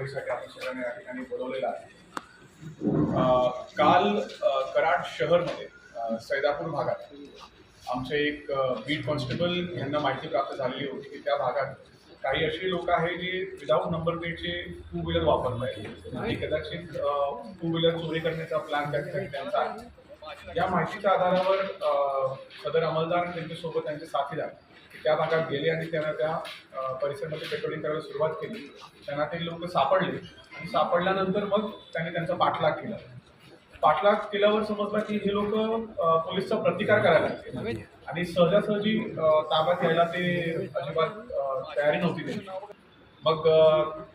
कारवाईसाठी आपण सगळ्यांनी या ठिकाणी बोलवलेला आहे. काल कराड शहरमध्ये सैदापूर भागात आमचे एक बीट कॉन्स्टेबल यांना माहिती प्राप्त झालेली होती की त्या भागात काही अशी लोक आहेत जे विदाऊट नंबर प्लेटचे टू व्हीलर वापरत आहेत आणि कदाचित टू व्हीलर चोरी करण्याचा प्लॅन त्या ठिकाणी त्यांचा आहे. या माहितीच्या आधारावर सदर अंमलदार त्यांच्यासोबत त्यांचे साथीदार त्या भागात गेले आणि त्यांना त्या परिसरामध्ये पेट्रोलिंग करायला सुरुवात केली. त्यांना ते लोक सापडले. आणि सापडल्यानंतर मग त्यांनी त्यांचा पाठलाग केला. पाठलाग केल्यावर समजलं की हे लोक पोलिसचा प्रतिकार करायला लागले. आणि सहजासहजी ताब्यात यायला ते अजिबात तयारी नव्हती त्यांची. मग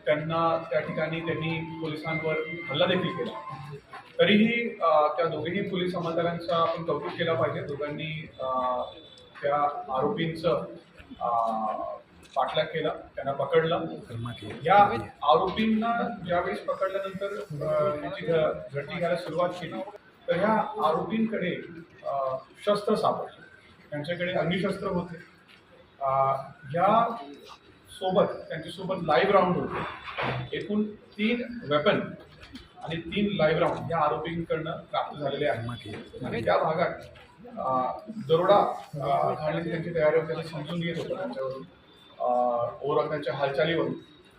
त्यांना त्या ठिकाणी त्यांनी पोलिसांवर हल्ला देखील केला. तरीही त्या दोघेही पोलीस अंमलदारांचं आपण कौतुक केलं पाहिजे. दोघांनी त्या आरोपींचं पाठलाग केला त्यांना पकडलं. या आरोपींना ज्यावेळेस पकडल्यानंतर त्यांची झडती घ्यायला सुरुवात केली तर ह्या आरोपींकडे शस्त्र सापडले. त्यांच्याकडे अग्निशस्त्र होते. ह्या सोबत त्यांच्यासोबत लाईव्ह राऊंड होते. एकूण तीन वेपन आणि तीन लाईव्ह राऊंड या आरोपींकडनं प्राप्त झालेले आहेत. आणि त्या भागात दरोडा घालण्याची त्यांची तयारी होती त्यांना समजून घेत होतं त्यांच्यावरून. ओव्हरऑल त्यांच्या हालचालीवरून.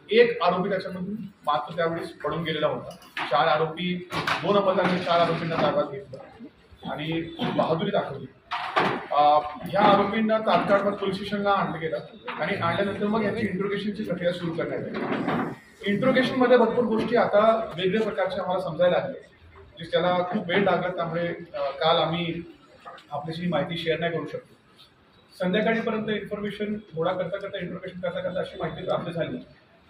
एक आरोपी त्याच्यामधून मात्र त्यावेळेस पडून गेलेला होता. चार आरोपी दोन अंमलदारांनी चार आरोपींना ताब्यात घेतलं. आणि बहादुरी दाखवली. ह्या आरोपींना तात्काळ मग पोलीस स्टेशनला आणलं गेलं आणि आणल्यानंतर मग यांची इंट्रोगेशनची प्रक्रिया सुरू करण्यात आली. इंट्रोगेशनमध्ये भरपूर गोष्टी आता वेगवेगळ्या प्रकारच्या आम्हाला समजायला लागले जे म्हणजे त्याला खूप वेळ लागला त्यामुळे काल आम्ही आपल्याशी माहिती शेअर नाही करू शकतो संध्याकाळीपर्यंत इन्फॉर्मेशन गोळा करता करता इंट्रोगेशन करता करता अशी माहिती प्राप्त झाली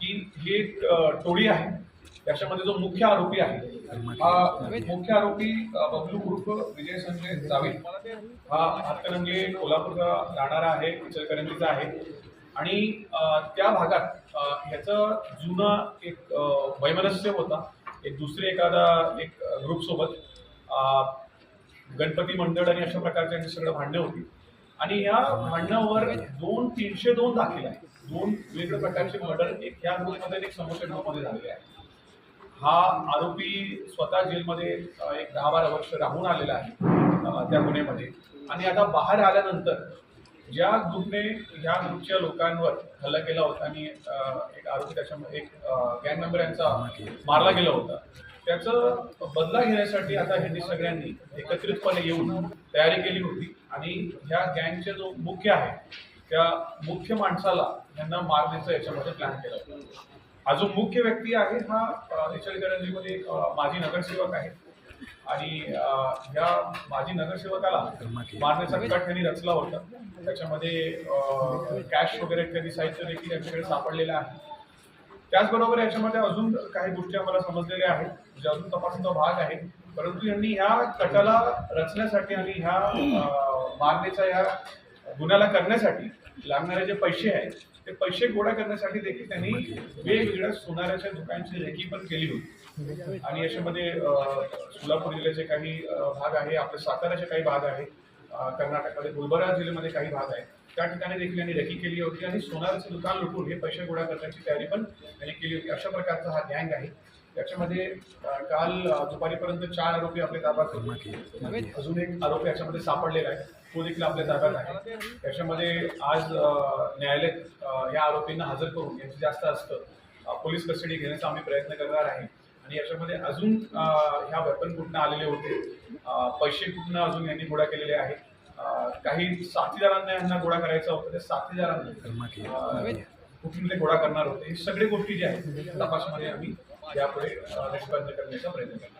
की ही एक टोळी आहे. त्याच्यामध्ये जो मुख्य आरोपी आहे हा मुख्य आरोपी बबलू उर्फ विजय संजय जावेद. हा हातकणंगले कोल्हापूरचा राहणारा आहे इचलकरंजीचा आहे. आणि त्या भागात ह्याचं जुना एक वैमनस्य होता. एक दुसरे एखादा एक ग्रुपसोबत गणपती मंडळ आणि अशा प्रकारचे सगळं भांडणं होती. आणि या भांडणावर दोन तीनशे दोन दाखल आहेत. दोन वेगवेगळ्या प्रकारचे मर्डर एक ह्या ग्रुपमध्ये एक समोरच्या ग्रुपमध्ये झालेले आहे हा आरोपी स्वतः जेलमध्ये एक दहा बारा वर्ष राहून आलेला आहे त्या गुन्ह्यामध्ये. आणि आता बाहेर आल्यानंतर ज्या ग्रुपने ह्या ग्रुपच्या लोकांवर हल्ला केला होता आणि एक आरोपी त्याच्यामध्ये एक गँग मेंबर यांचा मारला गेला होता त्याचं बदला घेण्यासाठी आता ह्यांनी सगळ्यांनी एकत्रितपणे येऊन तयारी केली होती. आणि ह्या गँगचे जो मुख्य आहे त्या मुख्य माणसाला यांना मारण्याचा याच्यामध्ये प्लॅन केला होता. हा जो मुख्य व्यक्ती आहे हा इचलकरंजीमध्ये एक माजी नगरसेवक आहे आणि ह्या माजी नगरसेवकाला मारण्याचा कट त्यांनी रचला होता. त्याच्यामध्ये कॅश वगैरे इत्यादी साहित्य देखील यांच्याकडे सापडलेलं आहे. त्याचबरोबर याच्यामध्ये अजून काही गोष्टी आम्हाला समजलेल्या आहेत जे अजून तपासाचा भाग आहे. परंतु यांनी ह्या कटाला रचण्यासाठी आणि ह्या अ, मारण्याचा या गुन्ह्याला करण्यासाठी लागणारे जे पैसे आहेत ते पैसे गोळा करण्यासाठी देखील त्यांनी वेगवेगळ्या सोनाराच्या दुकानची रेकी पण केली होती. आणि याच्यामध्ये सोलापूर जिल्ह्याचे काही भाग आहे आपले साताऱ्याचे काही भाग आहे कर्नाटकमध्ये गुलबर्गा जिल्ह्यामध्ये काही भाग आहे त्या ठिकाणी देखील यांनी रेकी केली होती आणि सोनाराचं दुकान लुटून हे पैसे गोळा करण्याची तयारी पण त्यांनी केली होती. अशा प्रकारचा हा गँग आहे. त्याच्यामध्ये काल दुपारीपर्यंत चार आरोपी आपल्या ताब्यात होते. अजून एक आरोपी याच्यामध्ये सापडलेला आहे. तो देखील आपल्या ताब्यात आहे. त्याच्यामध्ये आज न्यायालयात या आरोपींना हजर करून यांचं जास्त असतं. पोलीस कस्टडी घेण्याचा आम्ही प्रयत्न करणार आहे. आणि याच्यामध्ये अजून ह्या वेपन कुठनं आलेले होते पैसे कुठनं अजून यांनी गोळा केलेले आहेत काही साथीदारांना यांना गोळा करायचा होता त्या साथीदारांना कुठून ते गोळा करणार होते ही सगळे गोष्टी ज्या आहेत तपासमध्ये आम्ही यापुढे निष्पन्न करण्याचा प्रयत्न करणार